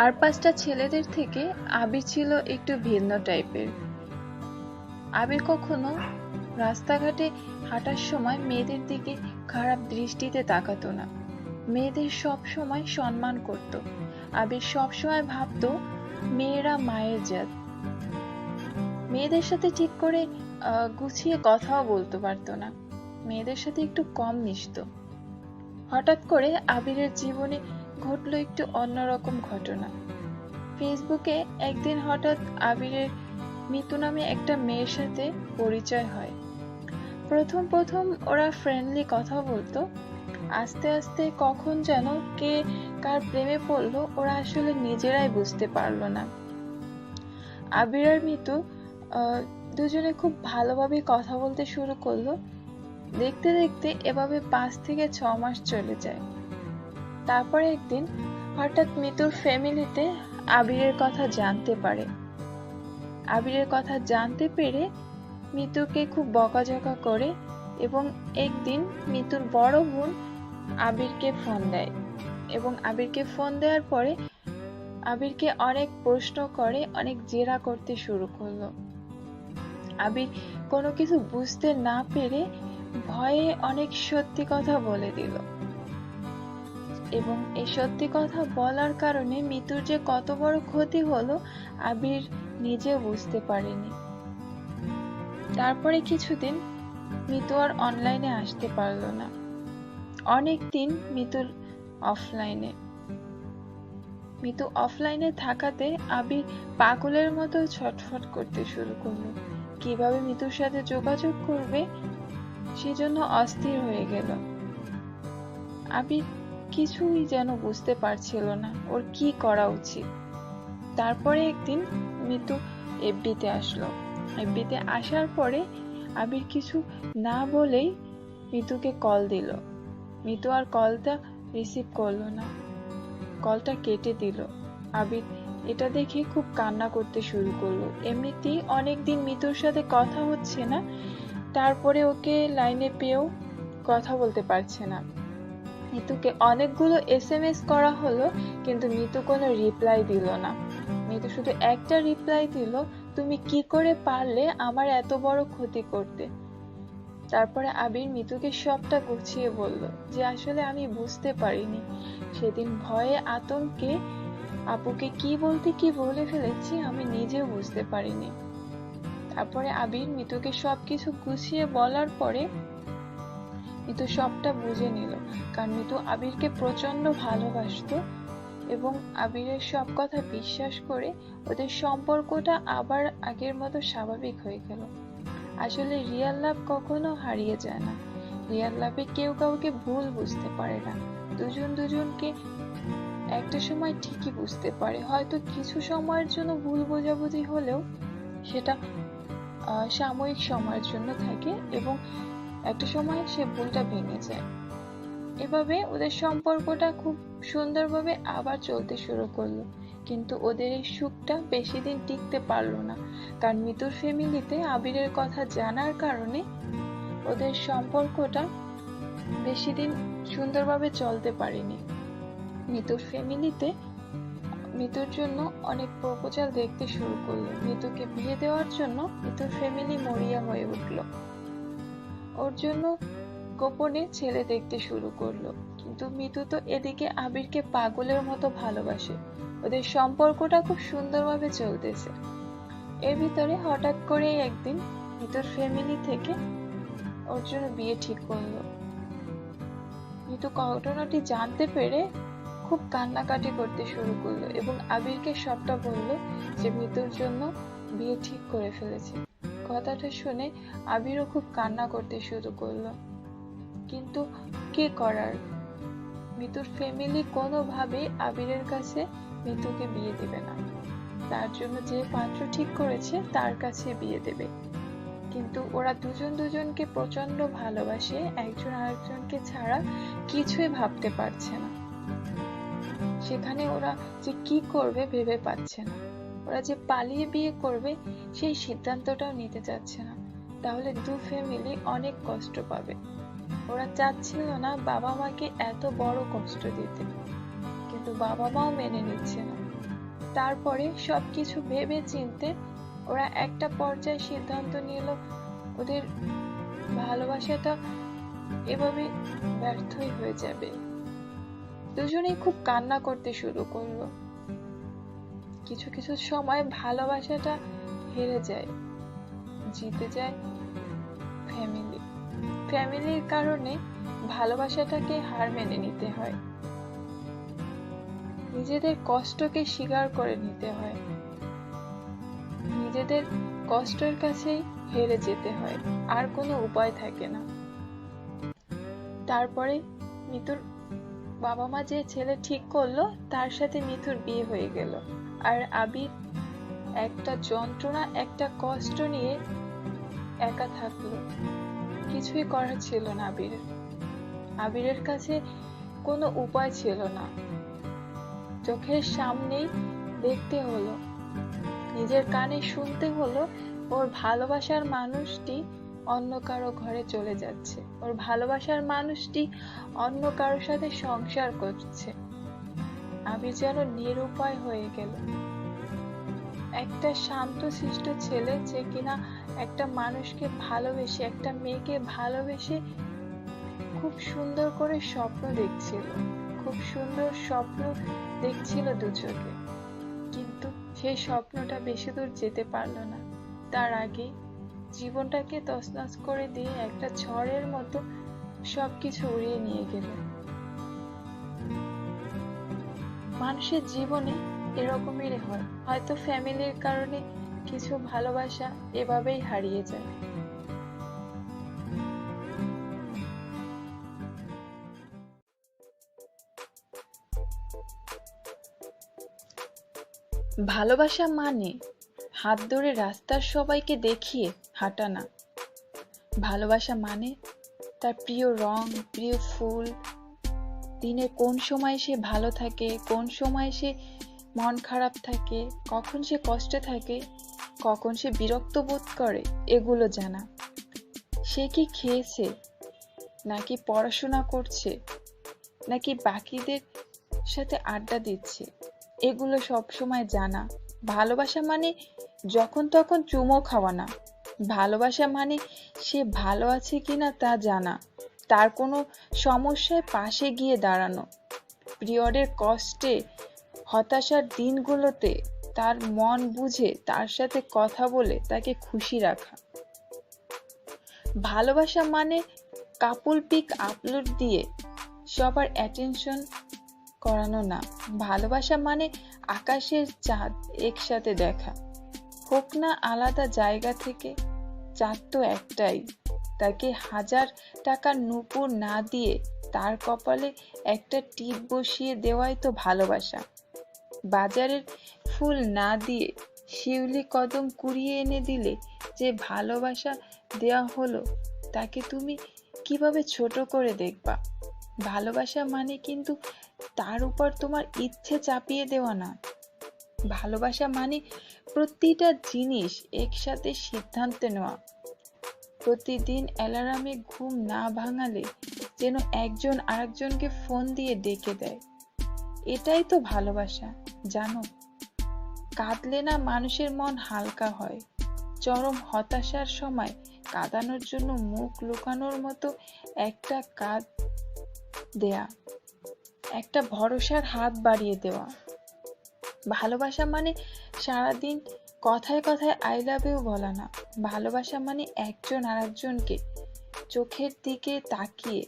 আর পাঁচটা ছেলেদের থেকে আবির ছিল একটু ভিন্ন টাইপের। আবির কখনো রাস্তাঘাটে হাঁটার সময় মেয়েদের দিকে খারাপ দৃষ্টিতে তাকাতো না। মেয়েদের সব সময় সম্মান করত। আবির সব সময় ভাবতো, মেয়েরা মায়ের জাত। মেয়েদের সাথে ঠিক করে গুছিয়ে কথাও বলতে পারতো না। মেয়েদের সাথে একটু কম মিশতো। হঠাৎ করে আবিরের জীবনে ঘটলো একটু অন্যরকম ঘটনা। ফেসবুকে একদিন হঠাৎ আবিরের মিতু নামে একটা মেয়ের সাথে পরিচয় হয়। প্রথম প্রথম ওরা ফ্রেন্ডলি কথা বলতো। আস্তে আস্তে কখন যেন কে কার প্রেমে পড়ল, ওরা আসলে নিজেরাই বুঝতে পারল না। আবির আর মিতু দুজনে খুব ভালোভাবে কথা বলতে শুরু করল। দেখতে দেখতে এভাবে পাঁচ থেকে ছ মাস চলে যায়। তারপরে একদিন হঠাৎ মিতুর ফ্যামিলিতে আবিরের কথা জানতে পারে। আবিরের কথা জানতে পেরে মিতুকে খুব বকাঝকা করে এবং একদিন মিতুর বড় বোন আবিরকে ফোন দেয় এবং আবিরকে ফোন দেওয়ার পরে আবিরকে অনেক প্রশ্ন করে, অনেক জেরা করতে শুরু করল। আবির কোনো কিছু বুঝতে না পেরে ভয়ে অনেক সত্যি কথা বলে দিল। এবং এই সত্যি কথা বলার কারণে মিতুর যে কত বড় ক্ষতি হলো, আবির নিজে বুঝতে পারেনি। তারপরে কিছুদিন মিতু আর অনলাইনে আসতে পারল না। অনেক দিন মিতুর অফলাইনে মিতু অফলাইনে থাকাতে আবির পাগলের মতো ছটফট করতে শুরু করল। কীভাবে মিতুর সাথে যোগাযোগ করবে, সেজন্য অস্থির হয়ে গেল। আবির কিছুই যেন বুঝতে পারছিল না ওর কি করা উচিত। তারপরে একদিন মিতু এফবিতে আসলো। এফবিতে আসার পরে আবির কিছু না বলেই মিতুকে কল দিল। মিতু আর কলটা রিসিভ করল না। কলটা কেটে দিল। আবির এটা দেখে খুব কান্না করতে শুরু করল। এমনিতেই অনেকদিন মিতুর সাথে কথা হচ্ছে না, তারপরে ওকে লাইনে পেয়েও কথা বলতে পারছে না। মিতুকে অনেকগুলো এসএমএস করা হলো, কিন্তু মিতু কোনো রিপ্লাই দিল না। মিতু শুধু একটা রিপ্লাই দিল, তুমি কি করে পারলে আমার এত বড় ক্ষতি করতে? তারপরে আবির মিতুকে সবটা গুছিয়ে বলল, যে আসলে আমি বুঝতে পারিনি। সেদিন ভয়ে আতঙ্কে আপুকে কি বলতে কি বলে ফেলেছি আমি নিজেও বুঝতে পারিনি। তারপরে আবির মিতুকে সবকিছু গুছিয়ে বলার পরে মিতু সবটা বুঝে নিল, কারণ মিতু আবিরকে প্রচণ্ড ভালোবাসতো এবং আবিরের সব কথা বিশ্বাস করে ওদের সম্পর্কটা আবার আগের মতো স্বাভাবিক হয়ে গেল। আসলে রিয়াল লাভ কখনো হারিয়ে যায় না। রিয়াল লাভে কেউ কাউকে ভুল বুঝতে পারে না। দুজন দুজনকে একটা সময় ঠিকই বুঝতে পারে। হয়তো কিছু সময়ের জন্য ভুল বোঝাবুঝি হলেও সেটা সাময়িক সময়ের জন্য থাকে এবং একটা সময় সে ভুলটা ভেঙে যায় এভাবে ওদের সম্পর্কটা খুব সুন্দরভাবে আবার চলতে শুরু করল। কিন্তু ওদের এই সুখটা বেশি দিন টিকতে পারল না। কারণ মিতুর ফ্যামিলিতে আবিরের কথা জানার কারণে ওদের সম্পর্কটা বেশি দিন সুন্দরভাবে চলতে পারেনি। মিতুর ফ্যামিলিতে মিতুর জন্য অনেক প্রপোজাল দেখতে শুরু করল। মিতুকে বিয়ে দেওয়ার জন্য মিতুর ফ্যামিলি মরিয়া হয়ে উঠল। ওর জন্য গোপনে ছেলে দেখতে শুরু করল। কিন্তু মিতু তো এদিকে আবিরকে পাগলের মতো ভালোবাসে। ওদের সম্পর্কটা খুব সুন্দরভাবে চলতেছে। এর ভিতরে হঠাৎ করেই একদিন মিতুর ফ্যামিলি থেকে ওর জন্য বিয়ে ঠিক করল। মিতু ঘটনাটি জানতে পেরে খুব কান্নাকাটি করতে শুরু করল এবং আবিরকে সবটা বলল যে মিতুর জন্য বিয়ে ঠিক করে ফেলেছে। কথাটা শুনে আবিরও খুব কান্না করতে শুরু করল। কিন্তু কি করার? মিতুর ফ্যামিলি কোনোভাবেই আবিরের কাছে মিতুকে বিয়ে দেবে না। তার জন্য যে পাত্র ঠিক করেছে তার কাছে বিয়ে দেবে। কিন্তু ওরা দুজন দুজনকে প্রচণ্ড ভালোবাসে, একজন আরেকজনকে ছাড়া কিছুই ভাবতে পারছে না। সেখানে ওরা যে কি করবে ভেবে পাচ্ছে না। ওরা যে পালিয়ে বিয়ে করবে, সেই সিদ্ধান্তটাও নিতে চাচ্ছে না। তাহলে দু ফ্যামিলি অনেক কষ্ট পাবে। ওরা চাচ্ছিল না বাবা মাকে এত বড় কষ্ট দিতে। কিন্তু বাবা মাও মেনে নিচ্ছে না। তারপরে সবকিছু ভেবে চিনতে ওরা একটা পর্যায়ে সিদ্ধান্ত নিল, ওদের ভালোবাসাটা এভাবে ব্যর্থই হয়ে যাবে। দুজনেই খুব কান্না করতে শুরু করল। কিছু কিছু সময় ভালোবাসাটা হেরে যায়, জিতে যায় ফ্যামিলি ফ্যামিলির কারণে ভালোবাসাটাকে হার মেনে নিতে হয়। নিজেদের কষ্টকে স্বীকার করে নিতে হয়। নিজেদের কষ্টের কাছেই হেরে যেতে হয়, আর কোনো উপায় থাকে না। তারপরে মিতুর বাবা মা যে ছেলে ঠিক করল, তার সাথে মিথুর বিয়ে হয়ে গেল। আর আবির একটা যন্ত্রণা, একটা কষ্ট নিয়ে একা থাকল। কিছুই করার ছিল না আবির। আবিরের কাছে কোনো উপায় ছিল না। চোখের সামনেই দেখতে হলো। নিজের কানে শুনতে হলো, ওর ভালোবাসার মানুষটি অন্য কারও ঘরে চলে যাচ্ছে। ওর ভালোবাসার মানুষটি অন্য কারোর সাথে সংসার করছে। আবির যেন নিরুপায় হয়ে গেল একটা শান্ত শিষ্ট ছেলে যে কিনা একটা মানুষকে ভালোবেসে, একটা মেয়েকে ভালোবেসে খুব সুন্দর করে স্বপ্ন দেখছিল। খুব সুন্দর স্বপ্ন দেখছিল দু চোখে কিন্তু সেই স্বপ্নটা বেশি দূর যেতে পারল না। তার আগে জীবনটাকে তছনছ করে দিয়ে একটা ঝড়ের মতো সবকিছু উড়িয়ে নিয়ে গেল মানুষের জীবনে এরকমই হয়। হয়তো ফ্যামিলির কারণে কিছু ভালোবাসা এভাবেই হারিয়ে যায়। ভালোবাসা মানে হাত ধরে রাস্তার সবাইকে দেখিয়ে হাঁটা না ভালোবাসা মানে তার প্রিয় রং, প্রিয় ফুল দিনের কোন সময় সে ভালো থাকে, কোন সময় সে মন খারাপ থাকে, কখন সে কষ্টে থাকে, কখন সে বিরক্ত বোধ করে, এগুলো জানা। সে কি খেয়েছে, নাকি পড়াশোনা করছে, নাকি বাকিদের সাথে আড্ডা দিচ্ছে, এগুলো সব সময় জানা। ভালোবাসা মানে যখন তখন চুমো খাওয়া না ভালোবাসা মানে সে ভালো আছে কিনা তা জানা। তার কোনো সমস্যায় পাশে গিয়ে দাঁড়ানো। প্রিয়রের কষ্টে, হতাশার দিনগুলোতে তার মন বুঝে তার সাথে কথা বলে তাকে খুশি রাখা। ভালোবাসা মানে কাপুল পিক আপলোড দিয়ে সবার অ্যাটেনশন করানো না। ভালোবাসা মানে আকাশের চাঁদ একসাথে দেখা। হোক না আলাদা জায়গা থেকে, চাঁদ তো একটাই। তাকে হাজার টাকার নুপুর না দিয়ে তার কপালে একটা টিপ বসিয়ে দেওয়াই তো ভালোবাসা। বাজারের ফুল না দিয়ে শিউলি কদম কুড়িয়ে এনে দিলে যে ভালোবাসা দেওয়া হলো, তাকে তুমি কীভাবে ছোট করে দেখবা? ভালোবাসা মানে কিন্তু তার উপর তোমার ইচ্ছে চাপিয়ে দেওয়া না। ভালোবাসা মানে প্রতিটা জিনিস একসাথে সিদ্ধান্ত নেওয়া। প্রতিদিন অ্যালার্মে ঘুম না ভাঙালে যেন একজন আরেকজনকে ফোন দিয়ে ডেকে দেয়। এটাই তো ভালোবাসা, জানো? কাঁদলে না মানুষের মন হালকা হয়। চরম হতাশার সময় কাঁদানোর জন্য মুখ লুকানোর মতো একটা কাঁদ দেয়া, একটা ভরসার হাত বাড়িয়ে দেওয়া। ভালোবাসা মানে সারাদিন কথায় কথায় আই লাভ ইউ বলা না। ভালোবাসা মানে একজন আরেকজনকে চোখের দিকে তাকিয়ে।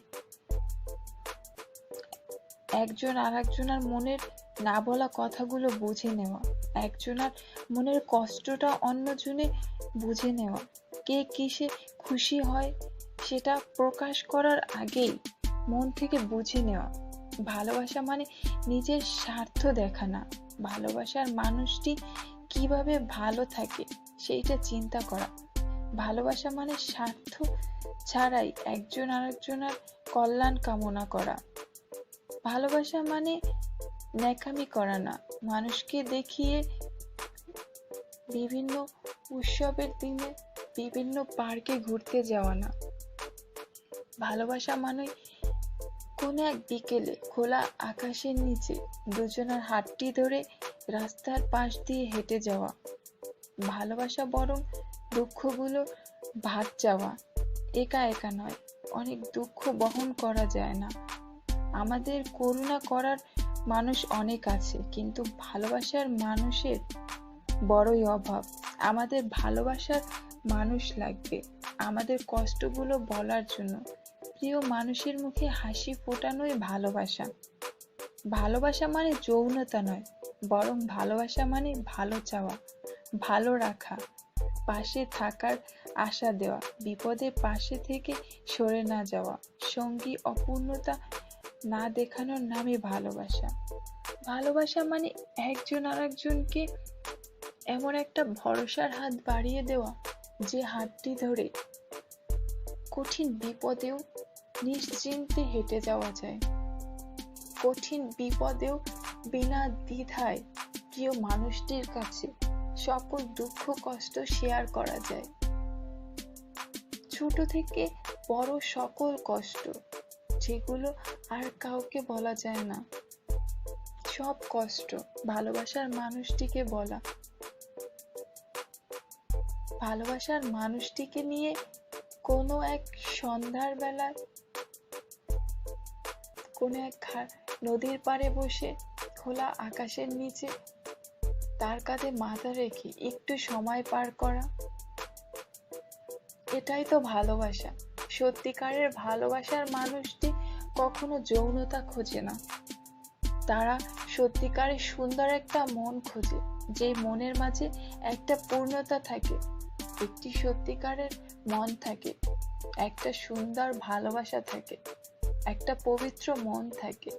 একজন আরেকজনের মনের না বলা কথাগুলো বুঝে নেওয়া। একজনের মনের কষ্টটা অন্যজনে বুঝে নেওয়া। কে কিসে খুশি হয় সেটা প্রকাশ করার আগেই মন থেকে বুঝে নেওয়া। ভালোবাসা মানে নিজের স্বার্থ দেখা না। ভালোবাসার মানুষটি কীভাবে ভালো থাকে সেইটা চিন্তা করা। ভালোবাসা মানে স্বার্থ ছাড়াই একজন আরেকজনের কল্যাণ কামনা করা। ভালোবাসা মানে ন্যাকামি করা না, মানুষকে দেখিয়ে বিভিন্ন উৎসবের দিনে বিভিন্ন পার্কে ঘুরতে যাওয়া না। ভালোবাসা মানে কোন এক বিকেলে খোলা আকাশের নিচে দুজনের হাতটি ধরে রাস্তার পাশ দিয়ে হেঁটে যাওয়া। ভালোবাসা বরং দুঃখগুলো ভাগ যাওয়া একা একা নয়, অনেক দুঃখ বহন করা যায় না। আমাদের করুণা করার মানুষ অনেক আছে, কিন্তু ভালোবাসার মানুষের বড়ই অভাব। আমাদের ভালোবাসার মানুষ লাগবে আমাদের কষ্টগুলো বলার জন্য। প্রিয় মানুষের মুখে হাসি ফোটানোই ভালোবাসা। ভালোবাসা মানে যৌনতা নয় বরং ভালোবাসা মানে ভালো চাওয়া, ভালো রাখা, পাশে থাকার আশা দেওয়া, বিপদে পাশে থেকে সরে না যাওয়া, সঙ্গী অপূর্ণতা না দেখানোর নামে ভালোবাসা। ভালোবাসা মানে একজন আরেকজনকে এমন একটা ভরসার হাত বাড়িয়ে দেওয়া, যে হাতটি ধরে কঠিন বিপদেও নিশ্চিন্তে হেঁটে যাওয়া যায়। কঠিন বিপদেও বিনা দ্বিধায় প্রিয় মানুষটির কাছে সকল দুঃখ, কষ্ট শেয়ার করা যায়। ছোট থেকে বড় সকল কষ্ট, যেগুলো আর কাউকে বলা যায় না। সব কষ্ট ভালোবাসার মানুষটিকে বলা। ভালোবাসার মানুষটিকে নিয়ে কোনো এক সন্ধ্যার বেলায় কোনো এক নদীর পাড়ে বসে খোলা আকাশের নিচে, তার কাঁধে মাথা রেখে একটু সময় পার করা। এটাই তো ভালোবাসা। সত্যিকারের ভালোবাসার মানুষটি কখনো যৌনতা খোঁজে না। তারা সত্যিকারের সুন্দর একটা মন খোঁজে যে মনের মাঝে একটা পূর্ণতা থাকে, একটি সত্যিকারের মন থাকে, একটা সুন্দর ভালোবাসা থাকে, একটা পবিত্র মন থাকে।